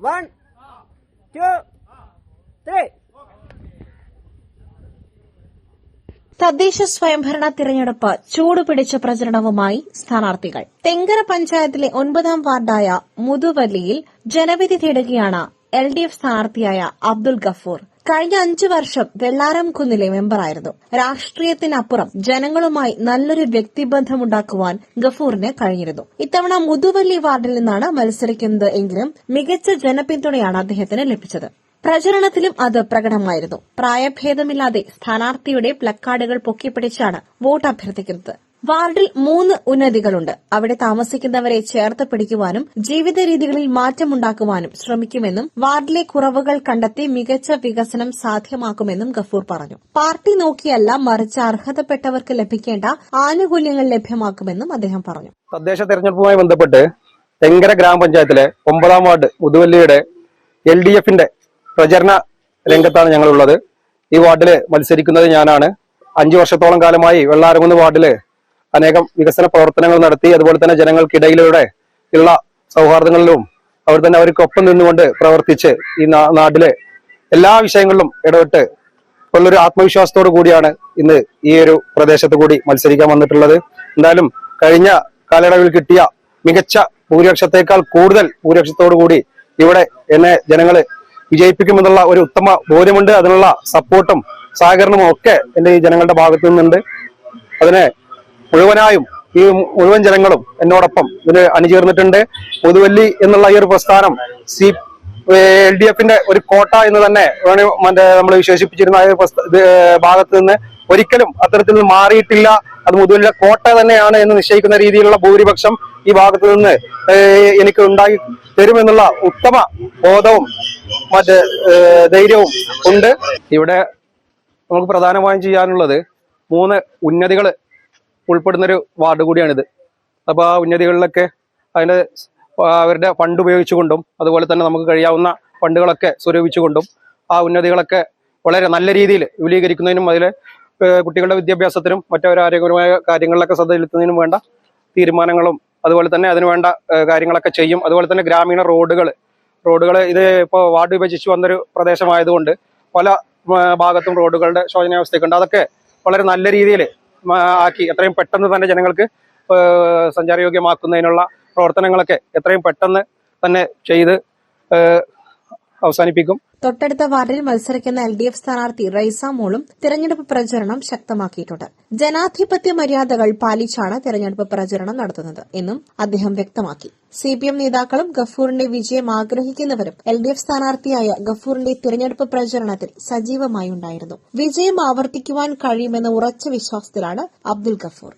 One two, three. തദ്ദേശ സ്വയംഭരണ തിരഞ്ഞെടുപ്പ് ചൂടുപിടിച്ച പ്രചരണവുമായി സ്ഥാനാർത്ഥികൾ തെങ്കര പഞ്ചായത്തിലെ ഒൻപതാം വാർഡായ മുതുവല്ലിയിൽ ജനവിധി തേടുകയാണ് എൽ ഡി എഫ് സ്ഥാനാർത്ഥിയായ അബ്ദുൽ ഗഫൂർ കഴിഞ്ഞ അഞ്ചു വർഷം വെള്ളാരം കുന്നിലെ മെമ്പറായിരുന്നു രാഷ്ട്രീയത്തിനപ്പുറം ജനങ്ങളുമായി നല്ലൊരു വ്യക്തിബന്ധമുണ്ടാക്കുവാൻ ഗഫൂറിന് കഴിഞ്ഞിരുന്നു. ഇത്തവണ മുതുവല്ലി വാർഡിൽ നിന്നാണ് മത്സരിക്കുന്നത് എങ്കിലും മികച്ച ജനപിന്തുണയാണ് അദ്ദേഹത്തിന് ലഭിച്ചത്. പ്രചരണത്തിലും അത് പ്രകടമായിരുന്നു. പ്രായഭേദമില്ലാതെ സ്ഥാനാർത്ഥിയുടെ പ്ലക്കാർഡുകൾ പൊക്കിപ്പിടിച്ചാണ് വോട്ട് അഭ്യർത്ഥിക്കുന്നത്. വാർഡിൽ മൂന്ന് ഉന്നതികളുണ്ട്. അവിടെ താമസിക്കുന്നവരെ ചേർത്ത് പിടിക്കുവാനും ജീവിത രീതികളിൽ മാറ്റമുണ്ടാക്കുവാനും ശ്രമിക്കുമെന്നും വാർഡിലെ കുറവുകൾ കണ്ടെത്തി മികച്ച വികസനം സാധ്യമാക്കുമെന്നും ഗഫൂർ പറഞ്ഞു. പാർട്ടി നോക്കിയല്ല മറിച്ച് അർഹതപ്പെട്ടവർക്ക് ലഭിക്കേണ്ട ആനുകൂല്യങ്ങൾ ലഭ്യമാക്കുമെന്നും അദ്ദേഹം പറഞ്ഞു. തദ്ദേശ തെരഞ്ഞെടുപ്പുമായി ബന്ധപ്പെട്ട് തെങ്കര ഗ്രാമപഞ്ചായത്തിലെ ഒമ്പതാം വാർഡ് മുതുവല്ലിയുടെ എൽ ഡി എഫിന്റെ പ്രചരണ രംഗത്താണ് ഞങ്ങളുള്ളത്. ഈ വാർഡിൽ മത്സരിക്കുന്നത് ഞാനാണ്. അഞ്ചു വർഷത്തോളം കാലമായി വെള്ളാരകുന്ന് വാർഡിൽ അനേകം വികസന പ്രവർത്തനങ്ങൾ നടത്തി അതുപോലെ തന്നെ ജനങ്ങൾക്കിടയിലൂടെ ഉള്ള സൗഹാർദ്ദങ്ങളിലും അവർ തന്നെ അവർക്കൊപ്പം നിന്നുകൊണ്ട് പ്രവർത്തിച്ച് ഈ നാട്ടിലെ എല്ലാ വിഷയങ്ങളിലും ഇടപെട്ട് ഉള്ളൊരു ആത്മവിശ്വാസത്തോടു കൂടിയാണ് ഇന്ന് ഈ ഒരു പ്രദേശത്ത് കൂടി മത്സരിക്കാൻ വന്നിട്ടുള്ളത്. എന്തായാലും കഴിഞ്ഞ കാലയളവിൽ കിട്ടിയ മികച്ച ഭൂരിപക്ഷത്തെക്കാൾ കൂടുതൽ ഭൂരിപക്ഷത്തോടു കൂടി ഇവിടെ എന്നെ ജനങ്ങൾ വിജയിപ്പിക്കുമെന്നുള്ള ഒരു ഉത്തമ ബോധ്യമുണ്ട്. അതിനുള്ള സപ്പോർട്ടും സഹകരണവും ഒക്കെ എന്റെ ഈ ജനങ്ങളുടെ ഭാഗത്തു നിന്നുണ്ട് അതിനെ മുഴുവനായും ഈ മുഴുവൻ ജനങ്ങളും എന്നോടൊപ്പം ഇതിന് അണിചേർന്നിട്ടുണ്ട്. പൊതുവല്ലി എന്നുള്ള ഈ ഒരു പ്രസ്ഥാനം സി എൽ ഡി എഫിന്റെ ഒരു കോട്ട എന്ന് തന്നെ നമ്മൾ വിശേഷിപ്പിച്ചിരുന്ന ഭാഗത്ത് നിന്ന് ഒരിക്കലും അത്തരത്തിൽ മാറിയിട്ടില്ല. അത് മുതുവല്ല കോട്ട തന്നെയാണ് എന്ന് നിശ്ചയിക്കുന്ന രീതിയിലുള്ള ഭൂരിപക്ഷം ഈ ഭാഗത്ത് നിന്ന് എനിക്ക് ഉണ്ടായി തരുമെന്നുള്ള ഉത്തമ ബോധവും മറ്റ് ധൈര്യവും ഉണ്ട്. ഇവിടെ നമുക്ക് പ്രധാനമായും ചെയ്യാനുള്ളത് മൂന്ന് ഉന്നതികൾ ഉൾപ്പെടുന്നൊരു വാർഡ് കൂടിയാണിത്. അപ്പോൾ ആ ഉന്നതികളിലൊക്കെ അതിന്റെ അവരുടെ ഫണ്ട് ഉപയോഗിച്ചുകൊണ്ടും അതുപോലെ തന്നെ നമുക്ക് കഴിയാവുന്ന ഫണ്ടുകളൊക്കെ സ്വരൂപിച്ചുകൊണ്ടും ആ ഉന്നതികളൊക്കെ വളരെ നല്ല രീതിയിൽ വിപുലീകരിക്കുന്നതിനും അതിൽ കുട്ടികളുടെ വിദ്യാഭ്യാസത്തിനും മറ്റൊരു ആരോഗ്യപരമായ കാര്യങ്ങളിലൊക്കെ ശ്രദ്ധ ചെലുത്തുന്നതിനും വേണ്ട തീരുമാനങ്ങളും അതുപോലെ തന്നെ അതിന് വേണ്ട കാര്യങ്ങളൊക്കെ ചെയ്യും. അതുപോലെ തന്നെ ഗ്രാമീണ റോഡുകൾ റോഡുകൾ ഇത് ഇപ്പോൾ വാർഡ് വിഭജിച്ച് വന്നൊരു പ്രദേശമായതുകൊണ്ട് പല ഭാഗത്തും റോഡുകളുടെ ശോചനാവസ്ഥയൊക്കെ ഉണ്ട്. അതൊക്കെ വളരെ നല്ല രീതിയിൽ ആക്കി. എത്രയും പെട്ടെന്ന് തന്നെ ജനങ്ങൾക്ക് സഞ്ചാരയോഗ്യമാക്കുന്നതിനുള്ള പ്രവർത്തനങ്ങളൊക്കെ എത്രയും പെട്ടെന്ന് തന്നെ ചെയ്ത് അവസാനിപ്പിക്കും. തൊട്ടടുത്ത വാർഡിൽ മത്സരിക്കുന്ന എൽ ഡി എഫ് സ്ഥാനാർത്ഥി റൈസ മോളും തിരഞ്ഞെടുപ്പ് പ്രചരണം ശക്തമാക്കിയിട്ടുണ്ട്. ജനാധിപത്യ മര്യാദകൾ പാലിച്ചാണ് തിരഞ്ഞെടുപ്പ് പ്രചരണം നടത്തുന്നത് എന്നും അദ്ദേഹം വ്യക്തമാക്കി. സി പി എം നേതാക്കളും ഗഫൂറിന്റെ വിജയം ആഗ്രഹിക്കുന്നവരും എൽ ഡി എഫ് സ്ഥാനാർത്ഥിയായ ഗഫൂറിന്റെ തിരഞ്ഞെടുപ്പ് പ്രചരണത്തിൽ സജീവമായി ഉണ്ടായിരുന്നു വിജയം ആവർത്തിക്കുവാൻ കഴിയുമെന്ന ഉറച്ച വിശ്വാസത്തിലാണ് അബ്ദുൽ ഗഫൂർ.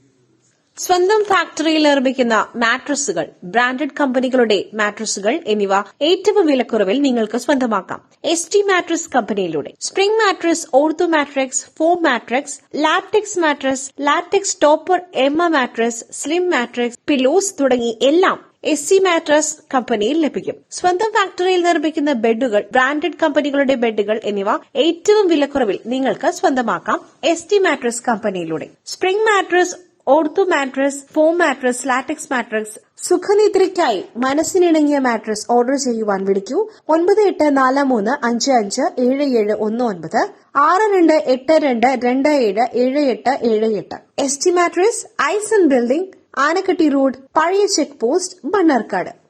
സ്വന്തം ഫാക്ടറിയിൽ നിർമ്മിക്കുന്ന മാട്രസുകൾ ബ്രാൻഡഡ് കമ്പനികളുടെ മാട്രസുകൾ എന്നിവ ഏറ്റവും വിലക്കുറവിൽ നിങ്ങൾക്ക് സ്വന്തമാക്കാം. S T mattress കമ്പനിയിലൂടെ. Spring mattress ortho matrix foam matrix latex mattress latex topper Emma mattress slim matrix pillows തുടങ്ങി എല്ലാം എസ് സി മാട്രസ് കമ്പനിയിൽ ലഭിക്കും. സ്വന്തം ഫാക്ടറിയിൽ നിർമ്മിക്കുന്ന ബെഡുകൾ ബ്രാൻഡഡ് കമ്പനികളുടെ ബെഡുകൾ എന്നിവ ഏറ്റവും വിലക്കുറവിൽ നിങ്ങൾക്ക് സ്വന്തമാക്കാം. S T mattress കമ്പനിയിലൂടെ. Spring mattress ortho mattress foam mattress latex mattress സുഖനിദ്രയ്ക്കായി മനസ്സിനിണങ്ങിയ മാട്രസ് ഓർഡർ ചെയ്യുവാൻ വിളിക്കൂ. ഒൻപത് എട്ട് നാല് മൂന്ന് അഞ്ച് അഞ്ച് ഏഴ് ഏഴ് ഒന്ന് ഒൻപത്. ആറ് രണ്ട് എട്ട് രണ്ട് രണ്ട് ഏഴ് ഏഴ് എട്ട് ഏഴ് എട്ട്. എസ് ടി മാട്രസ് ഐസൺ ബിൽഡിംഗ് ആനക്കട്ടി റോഡ് പഴയ ചെക്ക് പോസ്റ്റ് മണ്ണാർക്കാട്.